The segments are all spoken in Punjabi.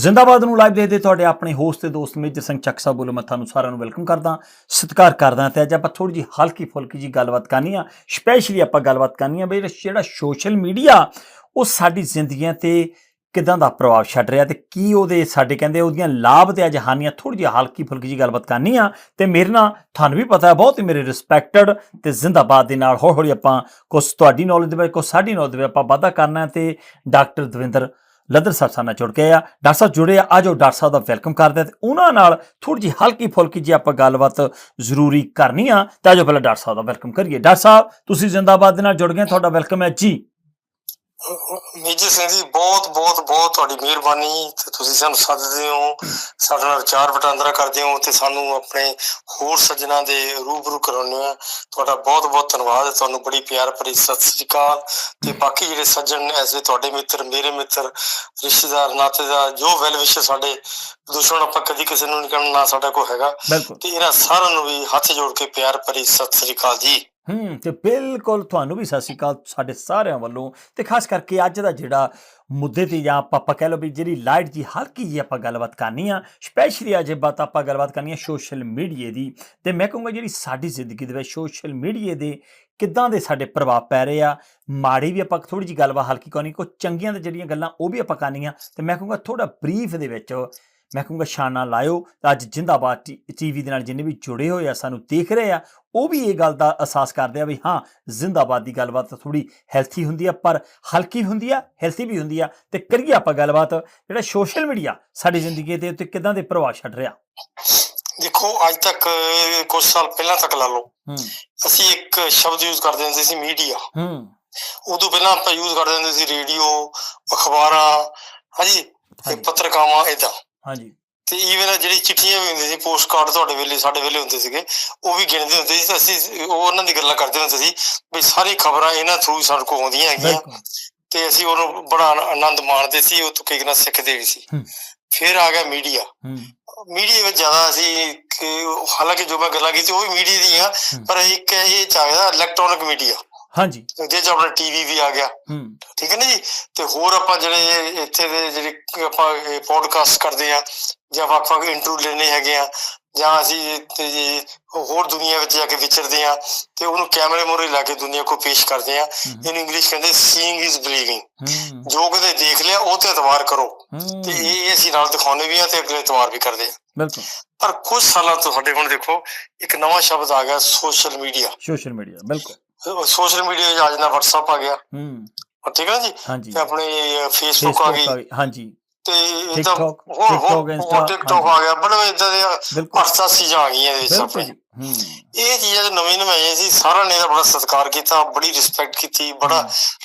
ਜ਼ਿੰਦਾਬਾਦ ਨੂੰ ਲਾਈਵ ਦੇਖਦੇ ਤੁਹਾਡੇ ਆਪਣੇ ਹੋਸਟ ਤੇ ਦੋਸਤ ਮੇਜਰ ਸਿੰਘ ਚੱਕ ਸਾਹਿਬ ਵੱਲੋਂ ਮੈਂ ਤੁਹਾਨੂੰ ਸਾਰਿਆਂ ਨੂੰ ਵੈਲਕਮ ਕਰਦਾ, ਸਤਿਕਾਰ ਕਰਦਾ ਤੇ ਅੱਜ ਆਪਾਂ ਥੋੜੀ ਜੀ ਹਲਕੀ ਫੁਲਕੀ ਜੀ ਗੱਲਬਾਤ ਕਰਨੀ ਆ ਸਪੈਸ਼ਲੀ ਆਪਾਂ ਗੱਲਬਾਤ ਕਰਨੀ ਆ ਵੀ ਜਿਹੜਾ ਸੋਸ਼ਲ ਮੀਡੀਆ ਉਹ ਸਾਡੀ ਜ਼ਿੰਦਗੀਆਂ ਤੇ ਕਿਦਾਂ ਦਾ ਪ੍ਰਭਾਵ ਛੱਡ ਰਿਹਾ ਤੇ ਕੀ ਉਹਦੇ ਸਾਡੇ ਕਹਿੰਦੇ ਉਹਦੀਆਂ ਲਾਭ ਤੇ ਅੱਜ ਹਾਨੀਆਂ ਥੋੜੀ ਜਿਹੀ ਹਲਕੀ ਫੁਲਕੀ ਜੀ ਗੱਲਬਾਤ ਕਰਨੀ ਆ ਤੇ ਮੇਰੇ ਨਾਲ ਤੁਹਾਨੂੰ ਵੀ ਪਤਾ ਹੈ ਬਹੁਤ ਹੀ ਮੇਰੇ ਰਿਸਪੈਕਟਡ ਤੇ ਜ਼ਿੰਦਾਬਾਦ ਦੇ ਨਾਲ ਹੌਲੀ ਹੌਲੀ ਆਪਾਂ ਕੁਝ ਤੁਹਾਡੀ ਨੌਲੇਜ ਦੇ ਵਿੱਚ ਕੁਝ ਸਾਡੀ ਨੌਲੇਜ ਦੇ ਵਿੱਚ ਆਪਾਂ ਵਾਧਾ ਕਰਨਾ ਹੈ ਤੇ ਡਾਕਟਰ ਦਵਿੰਦਰ ਲੱਦਰ ਸਾਹਿਬ ਨਾਲ ਜੁੜ ਗਏ ਆ। ਡਾਕਟਰ ਸਾਹਿਬ ਜੁੜੇ ਆ। ਆਜੋ ਡਾਕਟਰ ਸਾਹਿਬ ਦਾ ਵੈਲਕਮ ਕਰਦੇ ਆ ਤੇ ਉਹਨਾਂ ਨਾਲ ਥੋੜੀ ਜਿਹੀ ਹਲਕੀ ਫੁਲਕੀ ਜੀ ਆਪਾਂ ਗੱਲਬਾਤ ਜ਼ਰੂਰੀ ਕਰਨੀ ਆ। ਤਾਂ ਆਜੋ ਪਹਿਲਾਂ ਡਾਕਟਰ ਸਾਹਿਬ ਦਾ ਵੈਲਕਮ ਕਰੀਏ। ਡਾਕਟਰ ਸਾਹਿਬ, ਤੁਸੀਂ ਜ਼ਿੰਦਾਬਾਦ ਦੇ ਨਾਲ ਜੁੜ ਗਏ ਤੁਹਾਡਾ ਵੈਲਕਮ ਹੈ ਜੀ। ਮੇਜਰ ਸਿੰਘ ਜੀ ਬਹੁਤ ਬਹੁਤ ਬਹੁਤ ਤੁਹਾਡੀ ਮਿਹਰਬਾਨੀ। ਤੇ ਤੁਸੀਂ ਸਾਨੂੰ ਸੱਦਦੇ ਹੋ ਸਾਡੇ ਨਾਲ ਵਿਚਾਰ ਵਟਾਂਦਰਾ ਕਰਦੇ ਹੋ ਤੇ ਸਾਨੂੰ ਆਪਣੇ ਹੋਰ ਸੱਜਣਾ ਦੇ ਰੂਬਰੂ ਕਰਾਉਂਦੇ ਹੋ। ਤੁਹਾਡਾ ਬਹੁਤ ਬਹੁਤ ਧੰਨਵਾਦ। ਹੈ ਤੁਹਾਨੂੰ ਬੜੀ ਪਿਆਰ ਭਰੀ ਸਤਿ ਸ੍ਰੀ ਅਕਾਲ। ਤੇ ਬਾਕੀ ਜਿਹੜੇ ਸੱਜਣ ਨੇ ਐਸੇ ਤੁਹਾਡੇ ਮਿੱਤਰ ਮੇਰੇ ਮਿੱਤਰ ਰਿਸ਼ਤੇਦਾਰ ਨਾਤੇਦਾਰ ਜੋ ਵੈਲ ਵਿਸ਼ ਸਾਡੇ ਦੁਸ਼ਮਣ ਆਪਾਂ ਕਦੀ ਕਿਸੇ ਨੂੰ ਨਹੀਂ ਕਰਨਾ ਨਾ ਸਾਡਾ ਕੋਈ ਹੈਗਾ। ਤੇ ਇਹਨਾਂ ਸਾਰਿਆਂ ਨੂੰ ਵੀ ਹੱਥ ਜੋੜ ਕੇ ਪਿਆਰ ਭਰੀ ਸਤਿ ਸ੍ਰੀ ਅਕਾਲ ਜੀ। ਹੂੰ, ਤੇ ਬਿਲਕੁਲ ਤੁਹਾਨੂੰ ਵੀ ਸਤਿ ਸ਼੍ਰੀ ਅਕਾਲ ਸਾਡੇ ਸਾਰਿਆਂ ਵੱਲੋਂ ਤੇ ਖਾਸ ਕਰਕੇ ਅੱਜ ਦਾ ਜਿਹੜਾ ਮੁੱਦੇ ਤੇ ਜਾਂ ਆਪਾਂ ਆਪਾਂ ਕਹਿ ਲਓ ਵੀ ਜਿਹੜੀ ਲਾਈਟ ਜੀ ਹਲਕੀ ਜੀ ਆਪਾਂ ਗੱਲਬਾਤ ਕਰਨੀ ਆ ਸਪੈਸ਼ਲੀ ਅੱਜ ਬਾਤ ਆਪਾਂ ਗੱਲਬਾਤ ਕਰਨੀ ਆ ਸੋਸ਼ਲ ਮੀਡੀਆ ਦੀ। ਤੇ ਮੈਂ ਕਹੂੰਗਾ ਜਿਹੜੀ ਸਾਡੀ ਜ਼ਿੰਦਗੀ ਦੇ ਵਿੱਚ ਸੋਸ਼ਲ ਮੀਡੀਆ ਦੇ ਕਿੱਦਾਂ ਦੇ ਸਾਡੇ ਪ੍ਰਭਾਵ ਪੈ ਰਹੇ ਆ, ਮਾੜੀ ਵੀ ਆਪਾਂ ਥੋੜੀ ਜੀ ਗੱਲਬਾਤ ਹਲਕੀ ਕਰਨੀ ਕੋ ਚੰਗੀਆਂ ਤੇ ਜਿਹੜੀਆਂ ਗੱਲਾਂ ਉਹ ਵੀ ਆਪਾਂ ਕਰਨੀਆਂ। ਤੇ ਮੈਂ ਕਹੂੰਗਾ ਥੋੜਾ ਬਰੀਫ ਦੇ ਵਿੱਚ ਮੈਂ ਕਹੂੰਗਾ ਸ਼ਾਨਾ ਲਾਇਓ। ਤਾਂ ਅੱਜ ਜਿੰਦਾਬਾਦ ਟੀਵੀ ਦੇ ਨਾਲ ਜਿੰਨੇ ਵੀ ਜੁੜੇ ਹੋਏ ਆ ਸਾਨੂੰ ਦੇਖ ਰਹੇ ਆ ਉਹ ਵੀ ਇਹ ਗੱਲ ਦਾ ਅਹਿਸਾਸ ਕਰਦੇ ਆ ਵੀ ਹਾਂ ਜ਼ਿੰਦਾਬਾਦ ਦੀ ਗੱਲਬਾਤ ਥੋੜੀ ਹੈਲਥੀ ਹੁੰਦੀ ਆ ਪਰ ਹਲਕੀ ਹੁੰਦੀ ਆ ਹੈਲਥੀ ਵੀ ਹੁੰਦੀ ਆ। ਤੇ ਕਰੀਏ ਆਪਾਂ ਗੱਲਬਾਤ ਜਿਹੜਾ ਸੋਸ਼ਲ ਮੀਡੀਆ ਸਾਡੀ ਜ਼ਿੰਦਗੀ ਦੇ ਉੱਤੇ ਕਿਦਾਂ ਦੇ ਪ੍ਰਭਾਵ ਛੱਡ ਰਿਹਾ? ਦੇਖੋ ਅੱਜ ਤੱਕ ਕੁਝ ਸਾਲ ਪਹਿਲਾਂ ਤੱਕ ਲਾ ਲਓ ਅਸੀਂ ਇੱਕ ਸ਼ਬਦ ਯੂਜ਼ ਕਰਦੇ ਹੁੰਦੇ ਸੀ ਮੀਡੀਆ ਹੂੰ। ਉਦੋਂ ਪਹਿਲਾਂ ਆਪਾਂ ਯੂਜ਼ ਕਰਦੇ ਹੁੰਦੇ ਸੀ ਰੇਡੀਓ ਅਖਬਾਰਾਂ ਹਾਂਜੀ ਤੇ। ਪੱਤਰਕਾਵਾਂ ਏਦਾਂ ਹਾਂਜੀ। ਤੇ ਈਵਨ ਜਿਹੜੀ ਚਿੱਠੀਆਂ ਵੀ ਹੁੰਦੀਆਂ ਸੀ ਪੋਸਟ ਕਾਰਡ ਤੁਹਾਡੇ ਵੇਲੇ ਸਾਡੇ ਵੇਲੇ ਹੁੰਦੇ ਸੀਗੇ ਉਹ ਵੀ ਗਿਣਦੇ ਹੁੰਦੇ ਸੀ ਅਸੀਂ ਉਹ ਉਹਨਾਂ ਦੀ ਗੱਲਾਂ ਕਰਦੇ ਹੁੰਦੇ ਸੀ ਵੀ ਸਾਰੀ ਖਬਰਾਂ ਇਹਨਾਂ ਥਰੂ ਸਾਡੇ ਕੋਲ ਆਉਂਦੀਆਂ ਹੈਗੀਆਂ ਤੇ ਅਸੀਂ ਉਹਨੂੰ ਬੜਾ ਆਨੰਦ ਮਾਣਦੇ ਸੀ ਉਹ ਤੋਂ ਕਈ ਗੱਲਾਂ ਸਿੱਖਦੇ ਵੀ ਸੀ। ਫਿਰ ਆ ਗਿਆ ਮੀਡੀਆ ਮੀਡੀਆ ਵਿੱਚ ਜ਼ਿਆਦਾ ਅਸੀਂ ਕਿ- ਹਾਲਾਂਕਿ ਜੋ ਮੈਂ ਗੱਲਾਂ ਕੀਤੀ ਉਹ ਵੀ ਮੀਡੀਆ ਦੀਆਂ। ਪਰ ਇੱਕ ਇਹ ਚਾਹੀਦਾ ਇਲੈਕਟ੍ਰੋਨਿਕ ਮੀਡੀਆ ਹਾਂਜੀ। ਜਿਹਦੇ ਚ ਆਪਣਾ ਟੀਵੀ ਵੀ ਆ ਗਿਆ। ਹੂੰ। ਠੀਕ ਹੈ ਨਾ ਜੀ? ਤੇ ਹੋਰ ਆਪਾਂ ਜਿਹੜੇ ਇੱਥੇ ਦੇ ਜਿਹੜੇ ਆਪਾਂ ਪੋਡਕਾਸਟ ਕਰਦੇ ਆ ਜਾਂ ਵੱਖ ਵੱਖ ਇੰਟਰਵਿਊ ਲੈਣੇ ਹੈਗੇ ਆ ਜਾਂ ਅਸੀਂ ਹੋਰ ਦੁਨੀਆ ਵਿੱਚ ਜਾ ਕੇ ਵਿਚਰਦੇ ਆ ਤੇ ਉਹਨੂੰ ਕੈਮਰੇ ਮੂਹਰੇ ਲਾ ਕੇ ਦੁਨੀਆ ਕੋ ਪੇਸ਼ ਕਰਦੇ ਆ ਹੂੰ, ਇਹਨੂੰ ਇੰਗਲਿਸ਼ ਕਹਿੰਦੇ ਸੀਇੰਗ ਇਜ਼ ਬਲੀਵਿੰਗ ਜੋ ਕਦੇ ਦੇਖ ਲਿਆ ਉਹ ਤੇ ਇਤਬਾਰ ਕਰੋ। ਤੇ ਇਹ ਅਸੀਂ ਨਾਲ ਦਿਖਾਉਣੇ ਵੀ ਆ ਤੇ ਅਗਲੇ ਇਤਬਾਰ ਵੀ ਕਰਦੇ ਆ ਬਿਲਕੁਲ। ਪਰ ਕੁਝ ਸਾਲਾਂ ਤੋਂ ਸਾਡੇ ਹੁਣ ਦੇਖੋ ਇੱਕ ਨਵਾਂ ਸ਼ਬਦ ਆ ਗਿਆ ਸੋਸ਼ਲ ਮੀਡੀਆ ਸੋਸ਼ਲ ਮੀਡੀਆ ਬਿਲਕੁਲ। ਸੋਸ਼ਲ ਮੀਡੀਆ ਵਿੱਚ ਅੱਜ ਨਾ WhatsApp ਆ ਗਿਆ। ਹੂੰ। ਠੀਕ ਹੈ ਜੀ? ਤੇ ਆਪਣੇ ਫੇਸਬੁੱਕ ਆ ਗਈ। Facebook ਹਾਂਜੀ। ਤੇ ਇਦਾਂ TikTok, ਹੋਰ TikTok, ਹੋਰ ਟਿਕਟੋਕ ਆ ਗਿਆ। ਬੜੇ ਇਦਾਂ ਦੇ ਅਰਸਾ ਚੀਜ਼ਾਂ ਆ ਗਈਆਂ ਇਹਦੇ ਵਿੱਚ ਆਪਣੇ। ਇਹ ਚੀਜ਼ਾਂ ਜੋ ਨਵੀਂ ਨਵੀਂ ਆਈਆਂ ਸੀ ਸਾਰਿਆਂ ਨੇ ਇਹਦਾ ਬੜਾ ਸਤਿਕਾਰ ਕੀਤਾ ਬੜੀ ਰਿਸਪੈਕਟ ਕੀਤੀ ਬੜਾ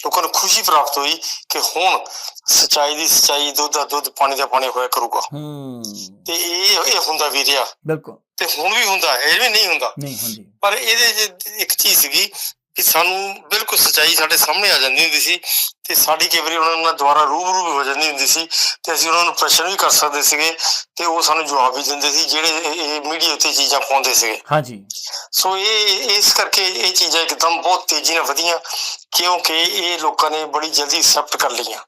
ਲੋਕਾਂ ਨੂੰ ਖੁਸ਼ੀ ਪ੍ਰਾਪਤ ਹੋਈ ਕਿ ਹੁਣ ਸਚਾਈ ਦੀ ਸਚਾਈ ਦੁੱਧ ਦਾ ਦੁੱਧ ਪਾਣੀ ਦਾ ਪਾਣੀ ਹੋਇਆ ਕਰੂਗਾ। ਹੂੰ। ਤੇ ਇਹ ਇਹ ਹੁੰਦਾ ਵੀ ਰਿਹਾ ਬਿਲਕੁਲ। ਤੇ ਹੁਣ ਵੀ ਹੁੰਦਾ ਹੈ, ਇਹ ਵੀ ਨਹੀਂ ਹੁੰਦਾ। ਨਹੀਂ ਹਾਂਜੀ ਪਰ ਇਹਦੇ 'ਚ ਇੱਕ ਚੀਜ਼ ਸੀਗੀ ਕਿ ਸਾਨੂੰ ਬਿਲਕੁਲ ਸਚਾਈ ਸਾਡੇ ਸਾਹਮਣੇ ਆ ਜਾਂਦੀ ਹੁੰਦੀ ਸੀ ਤੇ ਸਾਡੀ ਕਈ ਵਾਰੀ ਉਹਨਾਂ ਨਾਲ ਦੁਬਾਰਾ ਰੂਬਰੂ ਵੀ ਹੋ ਜਾਂਦੀ ਹੁੰਦੀ ਸੀ ਤੇ ਅਸੀਂ ਉਹਨਾਂ ਨੂੰ ਪ੍ਰਸ਼ਨ ਵੀ ਕਰ ਸਕਦੇ ਸੀਗੇ ਤੇ ਉਹ ਸਾਨੂੰ ਜਵਾਬ ਵੀ ਦਿੰਦੇ ਸੀ ਜਿਹੜੇ ਇਹ ਮੀਡੀਆ ਉੱਤੇ ਚੀਜ਼ਾਂ ਪਾਉਂਦੇ ਸੀਗੇ। ਹਾਂਜੀ। ਸੋ ਇਹ ਇਸ ਕਰਕੇ ਇਹ ਚੀਜ਼ਾਂ ਇੱਕਦਮ ਬਹੁਤ ਤੇਜ਼ੀ ਨਾਲ ਵਧੀਆਂ ਕਿਉਂਕਿ ਇਹ ਲੋਕਾਂ ਨੇ ਬੜੀ ਜਲਦੀ ਐਕਸੈਪਟ ਕਰ ਲਈਆਂ।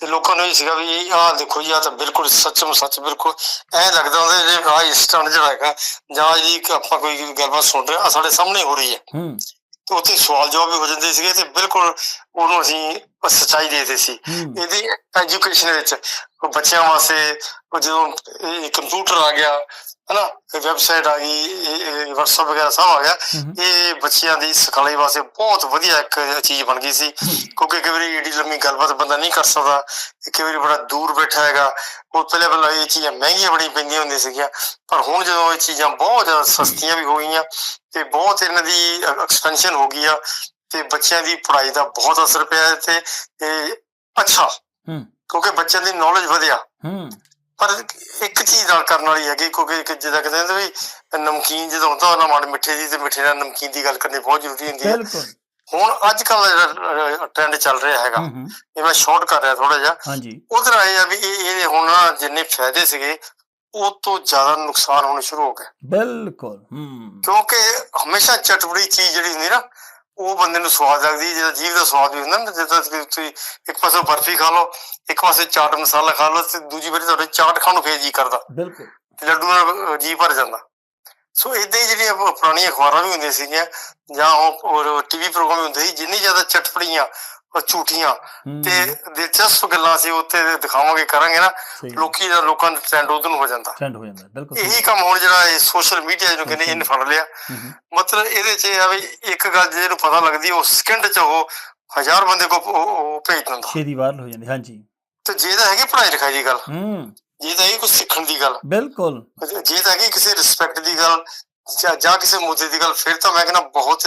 ਤੇ ਲੋਕਾਂ ਨੂੰ ਇਹ ਸੀਗਾ ਵੀ ਆਹ ਦੇਖੋ ਜੀ ਆਹ ਤਾਂ ਬਿਲਕੁਲ ਸੱਚਮ ਸੱਚ ਬਿਲਕੁਲ ਐਂ ਲੱਗਦਾ ਹੁੰਦਾ ਜੇ ਆਹ ਇੰਸਟੈਂਟ ਜਿਹੜਾ ਹੈਗਾ ਜਾਂ ਜੀ ਆਪਾਂ ਕੋਈ ਗੱਲਬਾਤ ਸੁਣ ਰਹੇ ਆ ਸਾਡੇ ਸਾਹਮਣੇ ਹੋ ਰਹੀ ਹੈ। ਉੱਥੇ ਸਵਾਲ ਜਵਾਬ ਵੀ ਹੋ ਜਾਂਦੇ ਸੀਗੇ ਤੇ ਬਿਲਕੁਲ ਉਹਨੂੰ ਅਸੀਂ ਸੱਚਾਈ ਦੇਦੇ ਸੀ। ਇਹਦੀ ਐਜੂਕੇਸ਼ਨ ਵਿੱਚ ਉਹ ਬੱਚਿਆਂ ਵਾਸਤੇ ਜਦੋਂ ਇਹ ਕੰਪਿਊਟਰ ਆ ਗਿਆ ਹਨਾ ਵੈਬਸਾਈਟ ਆ ਗਈ WhatsApp ਵਗੈਰਾ ਸਭ ਆ ਗਿਆ ਇਹ ਬੱਚਿਆਂ ਦੀ ਸਿਖਲਾਈ ਵਾਸਤੇ ਬਹੁਤ ਵਧੀਆ ਇੱਕ ਚੀਜ਼ ਬਣ ਗਈ ਸੀ। ਕਿਉਂਕਿ ਕਈ ਵਾਰੀ ਏਡੀ ਲੰਮੀ ਗੱਲਬਾਤ ਬੰਦਾ ਨਹੀਂ ਕਰ ਸਕਦਾ ਕਈ ਵਾਰੀ ਬੜਾ ਦੂਰ ਬੈਠਾ ਹੈਗਾ ਉਹ ਪਹਿਲੇ ਪਹਿਲਾਂ ਇਹ ਚੀਜ਼ਾਂ ਮਹਿੰਗੀਆਂ ਬੜੀ ਪੈਂਦੀਆਂ ਹੁੰਦੀਆਂ ਸੀਗੀਆਂ ਪਰ ਹੁਣ ਜਦੋਂ ਇਹ ਚੀਜ਼ਾਂ ਬਹੁਤ ਜ਼ਿਆਦਾ ਸਸਤੀਆਂ ਵੀ ਹੋ ਗਈਆਂ ਤੇ ਬਹੁਤ ਇਹਨਾਂ ਦੀ ਐਕਸਪੈਂਸ਼ਨ ਹੋ ਗਈ ਆ ਤੇ ਬੱਚਿਆਂ ਦੀ ਪੜ੍ਹਾਈ ਦਾ ਬਹੁਤ ਅਸਰ ਪਿਆ ਤੇ ਇਹ ਅੱਛਾ ਹੂੰ। ਕਿਉਂਕਿ ਬੱਚਿਆਂ ਦੀ ਨੌਲੇਜ ਵਧਿਆ। ਹੂੰ। ਪਰ ਇੱਕ ਚੀਜ਼ ਨਾਲ ਕਰਨ ਵਾਲੀ ਹੈਗੀ ਕਿਉਂਕਿ ਜਿੱਦਾਂ ਕਹਿੰਦੇ ਨੇ ਵੀ ਨਮਕੀਨ ਜਦੋਂ ਹੁੰਦਾ ਨਾ ਮਾੜੇ ਮਿੱਠੇ ਦੀ ਤੇ ਮਿੱਠੇ ਨਾਲ ਨਮਕੀਨ ਦੀ ਗੱਲ ਕਰਨੀ ਬਹੁਤ ਜ਼ਰੂਰੀ ਹੁੰਦੀ ਹੈ। ਬਿਲਕੁਲ। ਹੁਣ ਅੱਜ ਕੱਲ ਜਿਹੜਾ ਟ੍ਰੈਂਡ ਚੱਲ ਰਿਹਾ ਹੈਗਾ ਇਹ ਮੈਂ ਸ਼ਾਰਟ ਕਰ ਰਿਹਾ ਥੋੜਾ ਜਿਹਾ। ਹਾਂਜੀ। ਉਧਰ ਆਏ ਆ ਵੀ ਇਹ ਇਹ ਹੁਣ ਜਿੰਨੇ ਫਾਇਦੇ ਸੀਗੇ ਉਹ ਤੋਂ ਜ਼ਿਆਦਾ ਨੁਕਸਾਨ ਹੋਣੇ ਸ਼ੁਰੂ ਹੋ ਗਏ ਬਿਲਕੁਲ ਹੂੰ। ਕਿਉਂਕਿ ਹਮੇਸ਼ਾ ਚਟਪਟੀ ਚੀਜ਼ ਜਿਹੜੀ ਹੁੰਦੀ ਨਾ ਉਹ ਬੰਦੇ ਨੂੰ ਸਵਾਦ ਲੱਗਦੀ ਹੈ, ਜੀਭ ਦਾ ਸਵਾਦ ਵੀ ਹੁੰਦਾ ਨਾ ਜਿੱਦਾਂ ਤੁਸੀਂ ਇੱਕ ਪਾਸੇ ਬਰਫੀ ਖਾ ਲਓ ਇੱਕ ਪਾਸੇ ਚਾਟ ਮਸਾਲਾ ਖਾ ਲਓ ਤੇ ਦੂਜੀ ਵਾਰੀ ਤੁਹਾਡੇ ਚਾਟ ਖਾਣ ਨੂੰ ਫੇਰ ਜੀ ਕਰਦਾ। ਬਿਲਕੁਲ। ਤੇ ਲੱਡੂ ਨਾਲ ਜੀ ਭਰ ਜਾਂਦਾ। ਸੋ ਇਦਾਂ ਹੀ ਜਿਹੜੀਆਂ ਪੁਰਾਣੀਆਂ ਅਖਬਾਰਾਂ ਵੀ ਹੁੰਦੀਆਂ ਸੀਗੀਆਂ ਜਾਂ ਉਹ ਟੀਵੀ ਪ੍ਰੋਗਰਾਮ ਵੀ ਹੁੰਦੇ ਸੀ ਜਿੰਨੀ ਜ਼ਿਆਦਾ ਚਟਪੜੀਆਂ ਝੂਠੀਆਂ। ਤੇ ਦਿਲਚਸਪ ਗੱਲਾਂ ਸੀ ਉੱਤੇ ਦਿਖਾਵਾਂਗੇ ਕਰਾਂਗੇ ਨਾ ਲੋਕੀ ਦਾ ਲੋਕਾਂ ਦਾ ਟ੍ਰੈਂਡ ਉਧਰ ਨੂੰ ਹੋ ਜਾਂਦਾ। ਟ੍ਰੈਂਡ ਹੋ ਜਾਂਦਾ ਬਿਲਕੁਲ ਇਹੀ ਕੰਮ ਹੁਣ ਜਿਹੜਾ ਇਹ ਸੋਸ਼ਲ ਮੀਡੀਆ ਜਿਹਨੂੰ ਕਹਿੰਦੇ ਇਹਨੇ ਫੜ ਲਿਆ ਮਤਲਬ ਇਹਦੇ 'ਚ ਇਹ ਆ ਵੀ ਇੱਕ ਗੱਲ ਜਿਹਨੂੰ ਪਤਾ ਲੱਗਦੀ ਉਹ ਸਕਿੰਟ 'ਚ ਉਹ ਹਜ਼ਾਰ ਬੰਦੇ ਕੋ ਭੇਜ ਦਿੰਦਾ। ਛੇਤੀ ਵਾਇਰਲ ਹੋ ਜਾਂਦੀ ਹਾਂਜੀ। ਤੇ ਜੇ ਤਾਂ ਹੈਗੀ ਪੜ੍ਹਾਈ ਲਿਖਾਈ ਦੀ ਗੱਲ ਹੂੰ। ਜੇ ਤਾਂ ਹੈਗੀ ਕੁਝ ਸਿੱਖਣ ਦੀ ਗੱਲ ਬਿਲਕੁਲ। ਜੇ ਤਾਂ ਹੈਗੀ ਕਿਸੇ ਰਿਸਪੈਕਟ ਦੀ ਗੱਲ ਜਾਂ ਜਾਂ ਕਿਸੇ ਮੁੱਦੇ ਦੀ ਗੱਲ ਫਿਰ ਤਾਂ ਮੈਂ ਕਹਿੰਦਾ ਬਹੁਤ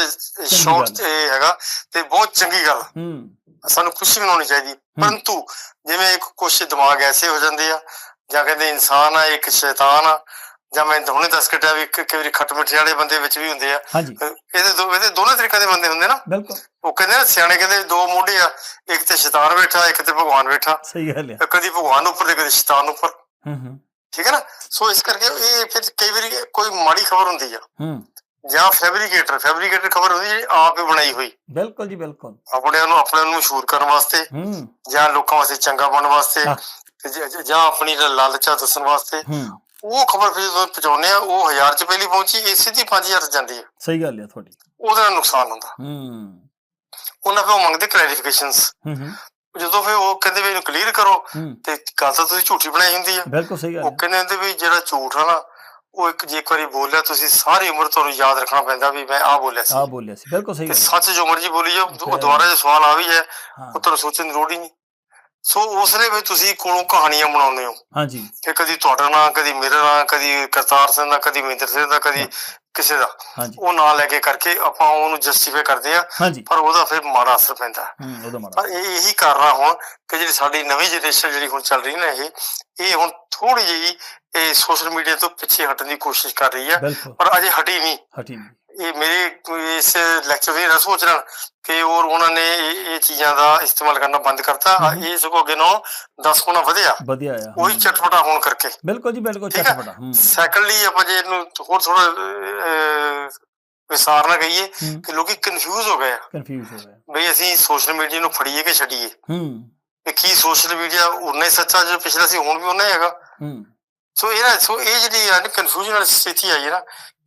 ਸ਼ਾਰਟ ਇਹ ਹੈਗਾ ਤੇ ਬਹੁਤ ਚੰਗੀ ਗੱਲ। ਹੂੰ। ਸਾਨੂੰ ਖੁਸ਼ੀ ਮਨਾਉਣੀ ਚਾਹੀਦੀ। ਪਰੰਤੂ ਜਿਵੇਂ ਕੁਝ ਦਿਮਾਗ ਐਸੇ ਹੋ ਜਾਂਦੇ ਆ ਜਾਂ ਕਹਿੰਦੇ ਇਨਸਾਨ ਆ ਇੱਕ ਸ਼ੈਤਾਨ ਆ ਜਾਂ ਮੈਂ ਹੁਣੇ ਦੱਸ ਕਟਿਆ ਵੀ ਇੱਕ ਵਾਰੀ ਖੱਟ ਮਿੱਠੇ ਵਾਲੇ ਬੰਦੇ ਵਿੱਚ ਵੀ ਹੁੰਦੇ ਆ। ਇਹਦੇ ਦੋ ਇਹਦੇ ਦੋਨੋਂ ਤਰੀਕੇ ਦੇ ਬੰਦੇ ਹੁੰਦੇ ਨਾ। ਬਿਲਕੁਲ। ਉਹ ਕਹਿੰਦੇ ਨਾ ਸਿਆਣੇ ਕਹਿੰਦੇ ਦੋ ਮੋਢੇ ਆ ਇੱਕ ਤੇ ਸ਼ੈਤਾਨ ਬੈਠਾ ਇੱਕ ਤੇ ਭਗਵਾਨ ਬੈਠਾ। ਸਹੀ ਗੱਲ ਹੈ ਕਦੀ ਭਗਵਾਨ ਉੱਪਰ ਤੇ ਕਦੀ ਸ਼ੈਤਾਨ ਉੱਪਰ। ਹੂੰ ਹੂੰ। ਠੀਕ ਹੈ ਨਾ? ਸੋ ਇਸ ਕਰਕੇ ਇਹ ਫਿਰ ਕਈ ਵਾਰੀ ਕੋਈ ਮਾੜੀ ਖਬਰ ਹੁੰਦੀ ਆ। ਹੂੰ। ਜਾਂ ਫੈਬਰੀਕੇਟਰ ਫੈਬਰੀਕੇਟਰ ਖਬਰ ਹੁੰਦੀ ਜਿਹੜੀ ਆਪ ਹੀ ਬਣਾਈ ਹੋਈ। ਬਿਲਕੁਲ ਜੀ ਬਿਲਕੁਲ। ਆਪਣੇ ਨੂੰ ਆਪਣੇ ਨੂੰ ਮਸ਼ਹੂਰ ਕਰਨ ਵਾਸਤੇ ਜਾਂ ਲੋਕਾਂ ਵਾਸਤੇ ਚੰਗਾ ਬਣਨ ਵਾਸਤੇ ਜ- ਆਪਣੀ ਲਾਲਚਾ ਦੱਸਣ ਵਾਸਤੇ। ਉਹ ਖਬਰ ਫਿਰ ਜਦੋਂ ਪਹੁੰਚਾਉਂਦੇ ਆ ਉਹ ਹਜ਼ਾਰ ਚ ਪਹਿਲੀ ਪਹੁੰਚੀ ਇਹ ਸਿੱਧੀ 5000 ਚ ਜਾਂਦੀ ਹੈ ਸਹੀ ਗੱਲ ਹੈ ਤੁਹਾਡੀ। ਉਹਦੇ ਨਾਲ ਨੁਕਸਾਨ ਹੁੰਦਾ। ਹੂੰ। ਉਹਨਾਂ ਫਿਰ ਉਹ ਮੰਗਦੇ ਕਲੈਰੀਫਿਕੇਸ਼ਨਸ ਹੂੰ ਹੂੰ। ਜਦੋਂ ਫਿਰ ਉਹ ਕਹਿੰਦੇ ਵੀ ਇਹਨੂੰ ਕਲੀਅਰ ਕਰੋ ਤੇ ਗੱਲ ਤਾਂ ਤੁਸੀਂ ਝੂਠੀ ਬਣਾਈ ਹੁੰਦੀ ਆ। ਬਿਲਕੁਲ ਸਹੀ ਗੱਲ ਉਹ ਕਹਿੰਦੇ ਹੁੰਦੇ ਵੀ ਜਿਹੜਾ ਝੂਠ ਆ ਨਾ ਉਹ ਇੱਕ ਜੇ ਇੱਕ ਵਾਰੀ ਬੋਲਿਆ ਤੁਸੀਂ ਸਾਰੀ ਉਮਰ ਤੁਹਾਨੂੰ ਯਾਦ ਰੱਖਣਾ ਪੈਂਦਾ ਵੀ ਮੈਂ ਆਹ ਬੋਲਿਆ ਸੀ। ਆ ਬੋਲਿਆ ਸੀ ਬਿਲਕੁਲ ਸਹੀ ਤੇ। ਸੱਚ ਜੋ ਮਰਜ਼ੀ ਬੋਲੀ ਜਾਓ ਦੁਬਾਰਾ ਜੇ ਸਵਾਲ ਆ ਵੀ ਹਾਂ। ਉਹ ਤੁਹਾਨੂੰ ਸੋਚਣ ਦੀ ਲੋੜ ਹੀ ਨਹੀਂ। ਸੋ ਉਸਨੇ ਵੀ ਤੁਸੀਂ ਕੋਲੋਂ ਕਹਾਣੀਆਂ ਬਣਾਉਂਦੇ ਹੋ। ਹਾਂਜੀ। ਕਿ ਕਦੀ ਤੁਹਾਡਾ ਨਾਂ ਕਦੀ ਮੇਰਾ ਨਾਂ ਕਦੀ ਕਰਤਾਰ ਸਿੰਘ ਦਾ ਕਦੀ ਮਹਿੰਦਰ ਸਿੰਘ ਦਾ ਕਦੀ ਕਿਸੇ ਦਾ। ਉਹ ਨਾਂ ਲੈ ਕੇ ਕਰਕੇ ਆਪਾਂ ਉਹਨੂੰ ਜਸਟੀਫਾਈ ਕਰਦੇ ਆ ਪਰ ਉਹਦਾ ਫਿਰ ਮਾੜਾ ਅਸਰ ਪੈਂਦਾ। ਪਰ ਇਹ ਇਹੀ ਕਾਰਨ ਆ ਹੁਣ ਕਿ ਜਿਹੜੀ ਸਾਡੀ ਨਵੀਂ ਜਨਰੇਸ਼ਨ ਜਿਹੜੀ ਹੁਣ ਚੱਲ ਰਹੀ ਨਾ ਇਹ ਇਹ ਹੁਣ ਥੋੜੀ ਜਿਹੀ ਇਹ ਸੋਸ਼ਲ ਮੀਡੀਆ ਤੋਂ ਪਿੱਛੇ ਹਟਣ ਦੀ ਕੋਸ਼ਿਸ਼ ਕਰ ਰਹੀ ਹੈ। ਬਿਲਕੁਲ। ਪਰ ਅਜੇ ਹਟੀ ਨਹੀਂ। ਹਟੀ ਨਹੀਂ। ਇਹ ਮੇਰੇ ਇਸ ਲੈਕਚਰ ਦੇ ਨਾ ਸੋਚ ਲੈਣ ਕਿ ਔਰ ਉਹਨਾਂ ਨੇ ਇਹ ਚੀਜ਼ਾਂ ਦਾ ਇਸਤੇਮਾਲ ਕਰਨਾ ਬੰਦ ਕਰਤਾ। ਇਹ ਸਗੋਂ ਅੱਗੇ ਨੂੰ 10 ਗੁਣਾ ਵਧਿਆ। ਵਧੀਆ ਆ ਉਹੀ। ਚਟਪਟਾ ਹੋਣ ਕਰਕੇ। ਬਿਲਕੁਲ ਜੀ ਬਿਲਕੁਲ। ਚਟਪਟਾ ਸੈਕੰਡਲੀ ਆਪਾਂ ਜੇ ਇਹਨੂੰ ਹੋਰ ਥੋੜਾ ਵਿਸਾਰ ਨਾ ਕਹੀਏ ਕਿ ਲੋਕੀ ਕਨਫਿਊਜ਼ ਹੋ ਗਏ ਆ। ਕਨਫਿਊਜ਼ ਹੋ ਗਿਆ ਬਈ ਅਸੀਂ ਸੋਸ਼ਲ ਮੀਡੀਆ ਨੂੰ ਫੜੀਏ ਕਿ ਛੱਡੀਏ? ਹੂੰ। ਕਿ ਕੀ ਸੋਸ਼ਲ ਮੀਡੀਆ ਹੀ ਸੱਚਾ ਜੋ ਪਿਛਲਾ ਸੀ ਹੁਣ ਵੀ ਹੀ ਹੈਗਾ? ਹੂੰ। ਸੋ ਇਹ ਨਾ ਸੋ ਇਹ ਜਿਹੜੀ ਆ ਕਨਫਿਊਜ਼ਨ ਵਾਲੀ ਸਥਿਤੀ ਆਈ ਹੈ ਨਾ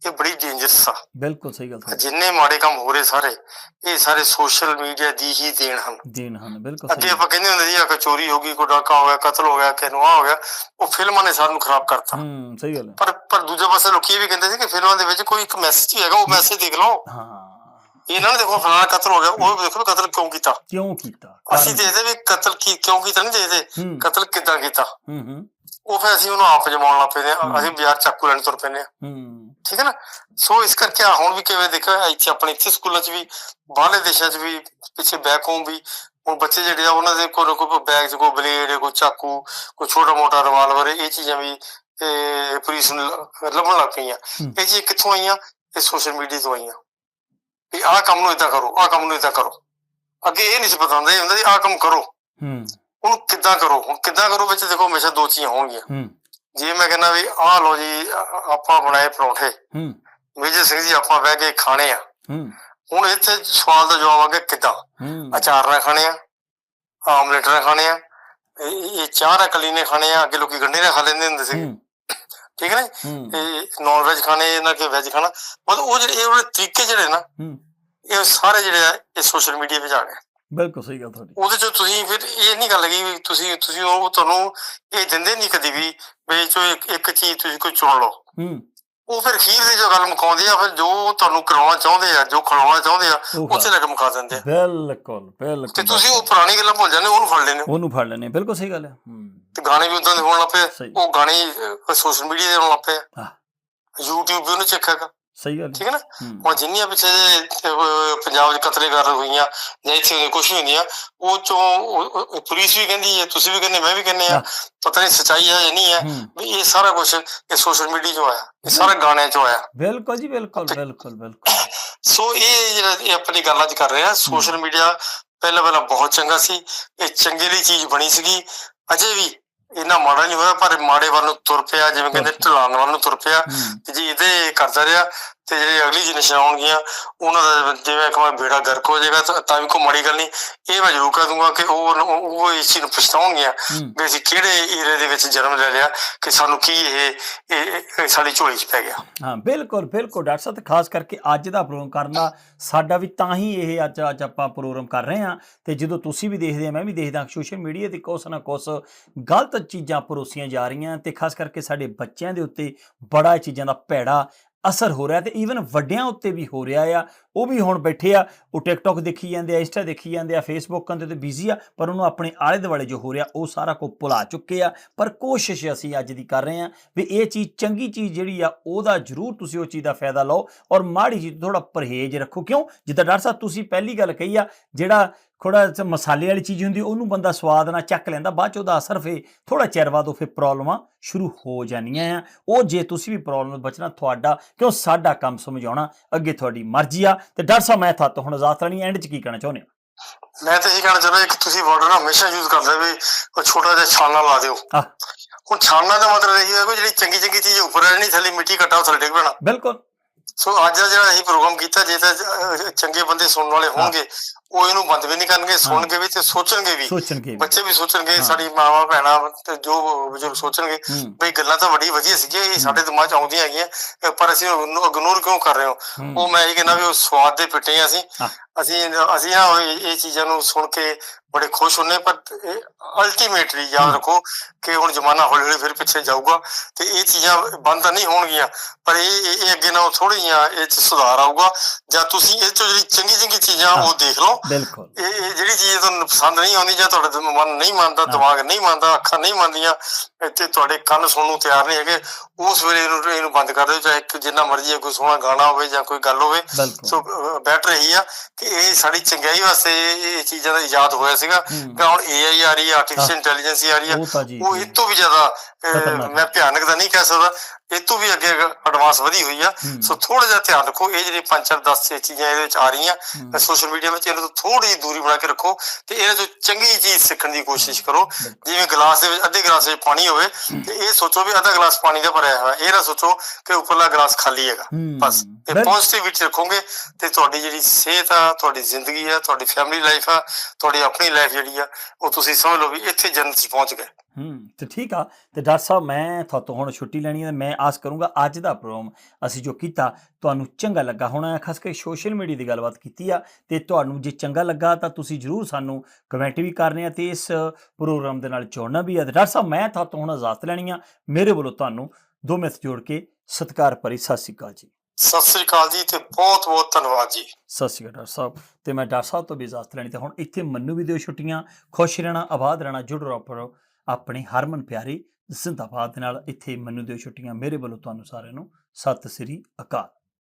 ਇਹ ਬੜੀ ਡੇਂਜਰਸ ਆ। ਬਿਲਕੁਲ ਸਹੀ ਗੱਲ ਜਿੰਨੇ ਮਾੜੇ ਕੰਮ ਹੋ ਰਹੇ ਸਾਰੇ ਇਹ ਸਾਰੇ ਸੋਸ਼ਲ ਮੀਡੀਆ ਦੀ ਹੀ ਦੇਣ ਹਨ। ਦੇਣ ਹਨ ਬਿਲਕੁਲ ਅੱਗੇ ਆਪਾਂ ਕਹਿੰਦੇ ਹੁੰਦੇ ਸੀ ਆ ਕਿ ਚੋਰੀ ਹੋ ਗਈ ਕੋਈ ਡਾਕਾ ਹੋ ਗਿਆ ਕਤਲ ਹੋ ਗਿਆ ਕਿਨੂੰ ਆ ਹੋ ਗਿਆ ਉਹ ਫਿਲਮਾਂ ਨੇ ਸਾਨੂੰ ਖਰਾਬ ਕਰਤਾ। ਹੂੰ ਸਹੀ ਗੱਲ ਹੈ। ਪਰ ਪਰ ਦੂਜੇ ਪਾਸੇ ਲੋਕੀ ਇਹ ਵੀ ਕਹਿੰਦੇ ਸੀ ਕਿ ਫਿਲਮਾਂ ਦੇ ਵਿੱਚ ਕੋਈ ਇੱਕ ਮੈਸੇਜ ਵੀ ਹੈਗਾ ਉਹ ਮੈਸੇਜ ਦੇਖ ਲਓ। ਹਾਂ। ਇਹ ਨਾ ਦੇਖੋ ਫਲਾਣਾ ਕਤਲ ਹੋ ਗਿਆ ਉਹ ਦੇਖੋ ਕਤਲ ਕਿਉਂ ਕੀਤਾ। ਕਿਉਂ ਕੀਤਾ? ਅਸੀਂ ਦੇਖਦੇ ਵੀ ਕਤਲ ਕੀ ਕਿਉਂ ਕੀਤਾ ਨਹੀਂ ਦੇਖਦੇ ਹੂੰ। ਕਤਲ ਕਿੱਦਾਂ ਕੀਤਾ। ਹੂੰ ਹੂੰ। ਉਹ ਫਿਰ ਅਸੀਂ ਉਹਨੂੰ ਆਪ ਜਮਾਉਣ ਲੱਗ ਹਾਂ ਹੂੰ। ਅਸੀਂ ਬਾਜ਼ਾਰ ਚਾਕੂ ਲੈਣ ਤੁਰ ਹਾਂ। ਹੂੰ। ਠੀਕ ਹੈ ਨਾ? ਸੋ ਇਸ ਕਰਕੇ ਆ ਹੁਣ ਵੀ ਕਿਵੇਂ ਦੇਖਿਆ ਇੱਥੇ ਆਪਣੇ ਇੱਥੇ ਸਕੂਲਾਂ 'ਚ ਵੀ ਬਾਹਰਲੇ ਦੇਸ਼ਾਂ 'ਚ ਵੀ ਪਿੱਛੇ ਬੈਕ ਹੋਮ ਵੀ ਹੁਣ ਬੱਚੇ ਜਿਹੜੇ ਆ ਉਹਨਾਂ ਦੇ ਕੋਈ ਨਾ ਕੋਈ ਬੈਗ 'ਚ ਕੋਈ ਬਲੇਡ ਕੋਈ ਚਾਕੂ ਕੋਈ ਛੋਟਾ ਮੋਟਾ ਰਿਵਾਲਵਰ ਇਹ ਚੀਜ਼ਾਂ ਵੀ ਪੁਲਿਸ ਨੂੰ ਲੱਭਣ ਲੱਗ ਪਈਆਂ। ਇਹ ਜੀ ਕਿੱਥੋਂ ਆਈਆਂ? ਇਹ ਸੋਸ਼ਲ ਮੀਡੀਆ ਤੋਂ ਆਈਆਂ। ਵੀ ਆਹ ਕੰਮ ਨੂੰ ਇਦਾਂ ਕਰੋ ਆਹ ਕੰਮ ਨੂੰ ਇਦਾਂ ਕਰੋ। ਅੱਗੇ ਇਹ ਨਹੀਂ ਸੀ ਪਤਾ ਹੁੰਦਾ ਇਹ ਹੁੰਦਾ ਸੀ ਆਹ ਕੰਮ ਕਰੋ। ਹੂੰ। ਉਹਨੂੰ ਕਿੱਦਾਂ ਕਰੋ? ਹੁਣ ਕਿੱਦਾਂ ਕਰੋ ਵਿੱਚ ਦੇਖੋ ਹਮੇਸ਼ਾ ਦੋ ਚੀਜ਼ਾਂ ਹੋਣਗੀਆਂ। ਹੂੰ। ਜੇ ਮੈਂ ਕਹਿੰਦਾ ਵੀ ਆਹ ਲੋ ਜੀ ਆਪਾਂ ਬਣਾਏ ਪਰੌਂਠੇ। ਹੂੰ। ਮੇਜਰ ਸਿੰਘ ਜੀ ਆਪਾਂ ਬਹਿ ਕੇ ਖਾਣੇ ਆ। ਹੂੰ। ਹੁਣ ਇੱਥੇ ਸਵਾਲ ਦਾ ਜਵਾਬ ਆ ਗਿਆ ਕਿੱਦਾਂ ਅਚਾਰ ਨਾਲ ਖਾਣੇ ਆ ਆਮਲੇਟ ਨਾਲ ਖਾਣੇ ਆ ਇਹ ਚਾਹ ਨਾਲ ਕਲੀ ਨੇ ਖਾਣੇ ਆ ਅੱਗੇ ਲੋਕੀ ਗੰਢੇ ਨਾਲ ਖਾ ਲੈਂਦੇ ਹੁੰਦੇ ਸੀ ਠੀਕ ਹੈ ਨਾ? ਇਹ ਨਾਨ ਵੈਜ ਖਾਣੇ ਇਹਨਾਂ ਕੇ ਵੈਜ ਖਾਣਾ। ਮਤਲਬ ਉਹ ਜਿਹੜੇ ਇਹ ਉਹਦੇ ਤਰੀਕੇ ਜਿਹੜੇ ਨਾ ਇਹ ਸਾਰੇ ਜਿਹੜੇ ਆ ਇਹ ਸੋਸ਼ਲ ਮੀਡੀਆ ਵਿੱਚ ਆ ਗਏ। ਬਿਲਕੁਲ ਸਹੀ ਗੱਲ ਤੁਹਾਡੀ। ਉਹਦੇ ਚ ਤੁਸੀਂ ਫਿਰ ਇਹ ਨਹੀਂ ਗੱਲ ਹੈਗੀ ਵੀ ਤੁਸੀਂ ਤੁਸੀਂ ਉਹ ਤੁਹਾਨੂੰ ਇਹ ਦਿੰਦੇ ਨਹੀਂ ਕਦੀ ਵੀ ਵੀ ਚੋਂ ਇੱਕ ਇੱਕ ਚੀਜ਼ ਤੁਸੀਂ ਕੋਈ ਚੁਣ ਲਓ। ਹੂੰ। ਉਹ ਫਿਰ ਖੀਰ ਦੀ ਜੋ ਗੱਲ ਮੁਕਾਉਂਦੇ ਆ ਫਿਰ ਜੋ ਤੁਹਾਨੂੰ ਕਰਾਉਣਾ ਚਾਹੁੰਦੇ ਆ ਜੋ ਖਿਲਾਉਣਾ ਚਾਹੁੰਦੇ ਆ ਉਹ ਉੱਥੇ ਲੈ ਕੇ ਮੁਕਾ ਦਿੰਦੇ ਆ। ਬਿਲਕੁਲ ਤੇ ਬਿਲਕੁਲ ਤੁਸੀਂ ਉਹ ਪੁਰਾਣੀ ਗੱਲਾਂ ਭੁੱਲ ਜਾਂਦੇ ਉਹਨੂੰ ਫੜ ਹੋ। ਉਹਨੂੰ ਫੜ ਲੈਣੇ ਬਿਲਕੁਲ ਸਹੀ ਗੱਲ ਹੈ ਹੂੰ। ਤੇ ਗਾਣੇ ਵੀ ਉਦਾਂ ਦੇ ਹੋਣ ਲੱਗ ਸਹੀ। ਉਹ ਗਾਣੇ ਸੋਸ਼ਲ ਮੀਡੀਆ ਦੇ ਹੋਣ ਲੱਗ ਹਾਂ। YouTube ਵੀ ਉਹਨੂੰ ਚੱਕੇਗਾ ਸਹੀ ਗੱਲ ਠੀਕ ਹੈ ਨਾ? ਹੁਣ ਜਿੰਨੀਆਂ ਪਿੱਛੇ ਪੰਜਾਬ 'ਚ ਕਤਲੇਗਾਰ ਹੋਈਆਂ ਜਾਂ ਇੱਥੇ ਕੁਝ ਹੁੰਦੀਆਂ ਉਹ ਚੋਂ ਪੁਲਿਸ ਵੀ ਕਹਿੰਦੀ ਹੈ ਤੁਸੀਂ ਵੀ ਕਹਿੰਦੇ ਮੈਂ ਵੀ ਕਹਿੰਦੇ ਆ। ਪਤਾ ਨਹੀਂ ਸੱਚਾਈ ਹੈ ਜਾਂ ਨਹੀਂ ਹੈ ਵੀ ਇਹ ਸਾਰਾ ਕੁਝ ਇਹ ਸੋਸ਼ਲ ਮੀਡੀਆ 'ਚੋਂ ਆਇਆ ਇਹ ਸਾਰਾ ਗਾਣਿਆਂ 'ਚੋਂ ਆਇਆ। ਬਿਲਕੁਲ ਜੀ ਬਿਲਕੁਲ ਬਿਲਕੁਲ ਬਿਲਕੁਲ। ਸੋ ਇਹ ਜਿਹੜਾ ਆਪਣੀ ਗੱਲ ਅੱਜ ਕਰ ਰਹੇ ਆ ਸੋਸ਼ਲ ਮੀਡੀਆ ਪਹਿਲਾਂ ਪਹਿਲਾਂ ਬਹੁਤ ਚੰਗਾ ਸੀ ਇਹ ਚੰਗੇ ਲਈ ਚੀਜ਼ ਬਣੀ ਸੀਗੀ ਅਜੇ ਵੀ ਇੰਨਾ ਮਾੜਾ ਨਹੀਂ ਹੋਇਆ ਪਰ ਮਾੜੇ ਵੱਲ ਨੂੰ ਤੁਰ ਪਿਆ ਜਿਵੇਂ ਕਹਿੰਦੇ। ਢਲਾਨ ਵੱਲ ਨੂੰ ਤੁਰ ਪਿਆ ਤੇ ਜੇ ਇਹਦੇ ਕਰਦਾ ਰਿਹਾ ਤੇ ਜਿਹੜੇ ਅਗਲੀ ਜਨਰੇਸ਼ਨ ਆਉਣਗੀਆਂ ਉਹਨਾਂ ਦਾ ਜਿਵੇਂ ਇੱਕ ਵਾਰ ਬੇੜਾ ਗਰਕ ਹੋ ਜਾਏਗਾ ਤਾਂ- ਤਾਂ ਵੀ ਕੋਈ ਮਾੜੀ ਗੱਲ ਨਹੀਂ। ਇਹ ਮੈਂ ਜ਼ਰੂਰ ਕਹਿ ਦੂੰਗਾ ਕਿ ਉਹ ਉਹ ਇਸ ਚੀਜ਼ ਨੂੰ ਪਛਤਾਉਣਗੀਆਂ ਵੀ ਅਸੀਂ ਕਿਹੜੇ ਏਰੇ ਦੇ ਵਿੱਚ ਜਨਮ ਲੈ ਲਿਆ ਕਿ ਸਾਨੂੰ ਕੀ ਇਹ ਸਾਡੀ ਝੋਲੀ 'ਚ ਪੈ ਗਿਆ। ਹਾਂ ਬਿਲਕੁਲ ਬਿਲਕੁਲ ਡਾਕਟਰ ਸਾਹਿਬ ਖਾਸ ਕਰਕੇ ਅੱਜ ਦਾ ਪ੍ਰੋਗਰਾਮ ਕਰਨ ਸਾਡਾ ਵੀ ਤਾਂ ਹੀ ਇਹ ਅੱਜ ਅੱਜ ਆਪਾਂ ਪ੍ਰੋਗਰਾਮ ਕਰ ਰਹੇ ਹਾਂ। ਤੇ ਜਦੋਂ ਤੁਸੀਂ ਵੀ ਦੇਖਦੇ ਆ ਮੈਂ ਵੀ ਦੇਖਦਾ ਸੋਸ਼ਲ ਮੀਡੀਆ ਤੇ ਕੁਛ ਨਾ ਕੁਛ ਗਲਤ ਚੀਜ਼ਾਂ ਪਰੋਸੀਆਂ ਜਾ ਰਹੀਆਂ। ਤੇ ਖਾਸ ਕਰਕੇ ਸਾਡੇ ਬੱਚਿਆਂ ਦੇ ਉੱਤੇ ਬੜਾ ਚੀਜ਼ਾਂ ਦਾ ਭੈੜਾ ਅਸਰ ਹੋ ਰਿਹਾ ਤੇ ਈਵਨ ਵੱਡਿਆਂ ਉੱਤੇ ਵੀ ਹੋ ਰਿਹਾ ਆ। ਉਹ ਵੀ ਹੁਣ ਬੈਠੇ ਆ, ਉਹ ਟਿਕਟੌਕ ਦੇਖੀ ਜਾਂਦੇ ਆ ਇੰਸਟਾ ਦੇਖੀ ਜਾਂਦੇ ਆ ਫੇਸਬੁੱਕਾਂ ਦੇ ਤੇ ਬਿਜ਼ੀ ਆ, ਪਰ ਉਹਨੂੰ ਆਪਣੇ ਆਲੇ ਦੁਆਲੇ ਜੋ ਹੋ ਰਿਹਾ, ਉਹ ਸਾਰਾ ਕੁਝ ਭੁਲਾ ਚੁੱਕੇ ਆ। ਪਰ ਕੋਸ਼ਿਸ਼ ਅਸੀਂ ਅੱਜ ਦੀ ਕਰ ਰਹੇ ਆ ਵੀ ਇਹ ਚੀਜ਼ ਚੰਗੀ ਚੀਜ਼ ਜਿਹੜੀ ਆ, ਉਹਦਾ ਜ਼ਰੂਰ ਤੁਸੀਂ ਉਹ ਚੀਜ਼ ਦਾ ਫਾਇਦਾ ਲਓ ਔਰ ਮਾੜੀ ਚੀਜ਼ ਤੋਂ ਥੋੜਾ ਪਰਹੇਜ਼ ਰੱਖੋ। ਕਿਉਂ? ਜਿੱਦਾਂ ਡਾਕਟਰ ਸਾਹਿਬ ਤੁਸੀਂ ਪਹਿਲੀ ਗੱਲ ਕਹੀ ਆ, ਜਿਹੜਾ ਥੋੜਾ ਮਸਾਲੇ ਵਾਲੀ ਚੀਜ਼ ਹੁੰਦੀ ਉਹਨੂੰ ਬੰਦਾ ਸਵਾਦ ਨਾਲ ਚੱਕ ਲੈਂਦਾ ਬਾਅਦ ਚ ਉਹਦਾ ਅਸਰ ਫੇ ਥੋੜਾ ਚਿਰ ਬਾਅਦ ਉਹ ਫੇ ਪ੍ਰੋਬਲਮਾਂ ਸ਼ੁਰੂ ਹੋ ਜਾਣੀਆਂ ਆ। ਉਹ ਜੇ ਤੁਸੀਂ ਵੀ ਪ੍ਰੋਬਲਮ ਤੋਂ ਬਚਣਾ ਤੁਹਾਡਾ ਕਿਉਂ ਸਾਡਾ ਕੰਮ ਸਮਝਾਉਣਾ ਅੱਗੇ ਤੁਹਾਡੀ ਮਰਜ਼ੀ ਆ। ਤੇ ਡਾਕਟਰ ਸਾਹਿਬ ਮੈਂ ਤੁਹਾਤੋਂ ਹੁਣ ਇਜਾਜ਼ਤ ਲੈਣੀ ਐਂਡ ਚ ਕੀ ਕਹਿਣਾ ਚਾਹੁੰਦੇ ਹੋ? ਮੈਂ ਤਾਂ ਇਹ ਕਹਿਣਾ ਚਾਹੁੰਦਾ ਕਿ ਤੁਸੀਂ ਵਰਡ ਨਾ ਹਮੇਸ਼ਾ ਯੂਜ਼ ਕਰਦੇ ਵੀ ਉਹ ਛੋਟਾ ਜਿਹਾ ਛਾਨਾ ਲਾ ਦਿਓ। ਹੁਣ ਛਾਨਾ ਦਾ ਮਤਲਬ ਇਹ ਹੈ ਕਿ ਜਿਹੜੀ ਚੰਗੀ ਚੰਗੀ ਚੀਜ਼ ਉੱਪਰ ਰਹਿਣੀ ਥੱਲੇ ਮਿੱਟੀ ਘਟਾ ਥੱਲੇ ਡਿੱਗ ਪੈਣਾ। ਬਿਲਕੁਲ। ਸੋ ਅੱਜ ਜਿਹੜਾ ਅਸੀਂ ਪ੍ਰੋਗਰਾਮ ਕੀਤਾ ਜੇ ਤਾਂ ਚੰਗੇ ਬੰਦੇ ਸੁਣਨ ਵਾਲੇ ਹੋਣਗੇ ਉਹ ਇਹਨੂੰ ਬੰਦ ਵੀ ਨਹੀਂ ਕਰਨਗੇ ਸੁਣਨਗੇ ਵੀ ਤੇ ਸੋਚਣਗੇ ਵੀ ਵੀ। ਬੱਚੇ ਵੀ ਸੋਚਣਗੇ। ਸਾਡੀ ਮਾਵਾਂ ਭੈਣਾਂ ਤੇ ਜੋ ਬਜ਼ੁਰਗ ਸੋਚਣਗੇ ਬਈ ਗੱਲਾਂ ਤਾਂ ਬੜੀ ਵਧੀਆ ਸੀਗੀਆਂ ਇਹ ਸਾਡੇ ਦਿਮਾਗ 'ਚ ਆਉਂਦੀਆਂ ਹੈਗੀਆਂ ਪਰ ਅਸੀਂ ਉਹਨੂੰ ਇਗਨੋਰ ਕਿਉਂ ਕਰ ਰਹੇ ਹਾਂ। ਉਹ ਮੈਂ ਇਹ ਕਹਿੰਦਾ ਵੀ ਉਹ ਸਵਾਦ ਦੇ ਪਿੱਟੇ ਹਾਂ ਅਸੀਂ। ਅਸੀਂ ਅਸੀਂ ਇਹ ਚੀਜ਼ਾਂ ਨੂੰ ਸੁਣ ਕੇ ਬੜੇ ਖੁਸ਼ ਹੁੰਨੇ ਪਰ ਅਲਟੀਮੇਟਲੀ ਯਾਦ ਰੱਖੋ ਕਿ ਹੁਣ ਜ਼ਮਾਨਾ ਹੌਲੀ ਹੌਲੀ ਫਿਰ ਪਿੱਛੇ ਜਾਊਗਾ ਤੇ ਇਹ ਚੀਜ਼ਾਂ ਬੰਦ ਨਹੀਂ ਹੋਣਗੀਆਂ ਪਰ ਇਹ ਇਹ ਅੱਗੇ ਨਾਲੋਂ ਥੋੜੀਆਂ ਇਹ ਚ ਸੁਧਾਰ ਆਊਗਾ ਜਾਂ ਤੁਸੀਂ ਇਹ ਚੋਂ ਜਿਹੜੀ ਚੰਗੀ ਚੰਗੀ ਚੀਜ਼ਾਂ ਉਹ ਦੇਖ ਲਓ। ਇਹ ਜਿਹੜੀ ਚੀਜ਼ ਤੁਹਾਨੂੰ ਪਸੰਦ ਨਹੀਂ ਆਉਂਦੀ ਜਾਂ ਤੁਹਾਡਾ ਮਨ ਨਹੀਂ ਮੰਨਦਾ। ਦਿਮਾਗ ਨਹੀਂ ਮੰਨਦਾ ਅੱਖਾਂ ਨਹੀਂ ਮੰਨਦੀਆਂ ਤੇ ਤੁਹਾਡੇ ਕੰਨ ਸੁਣਨ ਨੂੰ ਤਿਆਰ ਨਹੀਂ ਹੈਗੇ ਉਸ ਵੇਲੇ ਇਹਨੂੰ ਇਹਨੂੰ ਬੰਦ ਕਰ ਦਿਓ ਚਾਹੇ ਇੱਕ ਜਿੰਨਾ ਮਰਜ਼ੀ ਕੋਈ ਸੋਹਣਾ ਗਾਣਾ ਹੋਵੇ ਜਾਂ ਕੋਈ ਗੱਲ ਹੋਵੇ। ਸੋ ਬੈਟਰ ਇਹੀ ਆ ਕਿ ਇਹ ਸਾਡੀ ਚੰਗਿਆਈ ਵਾਸਤੇ ਇਹ ਚੀਜ਼ਾਂ ਦਾ ਇਜਾਦ ਹੋਇਆ ਸੀਗਾ। ਕਿ ਹੁਣ ਏਆਈ ਆ ਰਹੀ ਹੈ। ਆਰਟੀਫੀਸ਼ੀਅਲ ਇੰਟੈਲੀਜੈਂਸ ਆ ਰਹੀ ਹੈ ਉਹ ਇਹ ਤੋਂ ਵੀ ਜ਼ਿਆਦਾ। ਮੈਂ ਭਿਆਨਕ ਤਾਂ ਨਹੀਂ ਕਹਿ ਸਕਦਾ। ਇਹ ਤੋਂ ਵੀ ਅੱਗੇ ਐਡਵਾਂਸ ਵਧੀ ਹੋਈ ਆ। ਸੋ ਥੋੜਾ ਜਿਹਾ ਧਿਆਨ ਰੱਖੋ ਇਹ ਜਿਹੜੀ ਪੰਜ ਚਾਰ 10 ਚੀਜ਼ਾਂ ਇਹਦੇ ਵਿੱਚ ਆ ਰਹੀਆਂ। ਸੋਸ਼ਲ ਮੀਡੀਆ ਵਿੱਚ ਇਹਨਾਂ ਤੋਂ ਥੋੜੀ ਜਿਹੀ ਦੂਰੀ ਬਣਾ ਕੇ ਰੱਖੋ ਤੇ ਇਹਨਾਂ ਤੋਂ ਚੰਗੀ ਚੀਜ਼ ਸਿੱਖਣ ਦੀ ਕੋਸ਼ਿਸ਼ ਕਰੋ ਜਿਵੇਂ ਗਲਾਸ ਦੇ ਵਿੱਚ ਅੱਧੇ ਗਲਾਸ ਵਿੱਚ ਪਾਣੀ ਹੋਵੇ ਤੇ ਇਹ ਸੋਚੋ ਵੀ ਅੱਧਾ ਗਲਾਸ ਪਾਣੀ ਦਾ ਭਰਿਆ ਹੋਇਆ ਇਹ ਨਾ ਸੋਚੋ ਕਿ ਉੱਪਰਲਾ ਗਲਾਸ ਖਾਲੀ ਹੈਗਾ। ਬਸ ਇਹ ਬਿਲ- ਪੋਜ਼ਿਟਿਵਿਟੀ ਰੱਖੋਗੇ ਤੇ ਤੁਹਾਡੀ ਜਿਹੜੀ ਸਿਹਤ ਆ ਤੁਹਾਡੀ ਜ਼ਿੰਦਗੀ ਆ ਤੁਹਾਡੀ ਫੈਮਿਲੀ ਲਾਈਫ ਆ ਤੁਹਾਡੀ ਆਪਣੀ ਲਾਈਫ ਜਿਹੜੀ ਆ ਉਹ ਤੁਸੀਂ ਸਮਝ ਲਓ ਵੀ ਇੱਥੇ ਜੰਨਤ 'ਚ ਪਹੁੰਚ ਗਏ ਹੂੰ। ਤੇ ਠੀਕ ਆ ਤੇ ਡਾਕਟਰ ਸਾਹਿਬ ਮੈਂ ਤੁਹਾਤੋਂ ਹੁਣ ਛੁੱਟੀ ਲੈਣੀ ਹੈ ਮੈਂ ਆਸ ਕਰੂੰਗਾ ਅੱਜ ਦਾ ਪ੍ਰੋਗਰਾਮ ਅਸੀਂ ਜੋ ਕੀਤਾ ਤੁਹਾਨੂੰ ਚੰਗਾ ਲੱਗਾ ਹੋਣਾ ਖਾਸ ਕਰਕੇ ਸੋਸ਼ਲ ਮੀਡੀਆ ਦੀ ਗੱਲਬਾਤ ਕੀਤੀ ਆ ਤੇ ਤੁਹਾਨੂੰ ਜੇ ਚੰਗਾ ਲੱਗਾ ਤਾਂ ਤੁਸੀਂ ਜਰੂਰ ਸਾਨੂੰ ਕਮੈਂਟ ਵੀ ਕਰਨੇ ਆ ਤੇ ਇਸ ਪ੍ਰੋਗਰਾਮ ਦੇ ਨਾਲ ਜੁੜਨਾ ਵੀ ਆ। ਤੇ ਡਾਕਟਰ ਸਾਹਿਬ ਮੈਂ ਤੁਹਾਤੋਂ ਹੁਣ ਇਜਾਜ਼ਤ ਲੈਣੀ ਆ ਮੇਰੇ ਵੱਲੋਂ ਤੁਹਾਨੂੰ ਦੋ ਮਿੰਟ ਜੋੜ ਕੇ ਸਤਿਕਾਰ ਭਰੀ ਸਤਿ ਸ਼੍ਰੀ ਅਕਾਲ ਜੀ। ਸਤਿ ਸ੍ਰੀ ਅਕਾਲ ਜੀ ਤੇ ਬਹੁਤ ਬਹੁਤ ਧੰਨਵਾਦ ਜੀ। ਸਤਿ ਸ਼੍ਰੀ ਅਕਾਲ ਡਾਕਟਰ ਸਾਹਿਬ ਤੇ ਮੈਂ ਡਾਕਟਰ ਸਾਹਿਬ ਤੋਂ ਵੀ ਇਜਾਜ਼ਤ ਲੈਣੀ ਤੇ ਹੁਣ ਇੱਥੇ ਮੰਨੂ ਵੀ ਦਿਓ ਛੁੱਟੀਆਂ ਖੁਸ਼ ਰਹਿਣਾ ਆਬਾਦ ਰਹਿਣਾ ਜੁੜ ਰਹੋ ਆਪਣੇ ਹਰਮਨ ਪਿਆਰੇ ਜ਼ਿੰਦਾਬਾਦ ਦੇ ਨਾਲ ਇੱਥੇ ਮੈਨੂੰ ਦਿਓ ਛੁੱਟੀਆਂ, ਮੇਰੇ ਵੱਲੋਂ ਤੁਹਾਨੂੰ ਸਾਰਿਆਂ ਨੂੰ ਸਤਿ ਸ੍ਰੀ ਅਕਾਲ।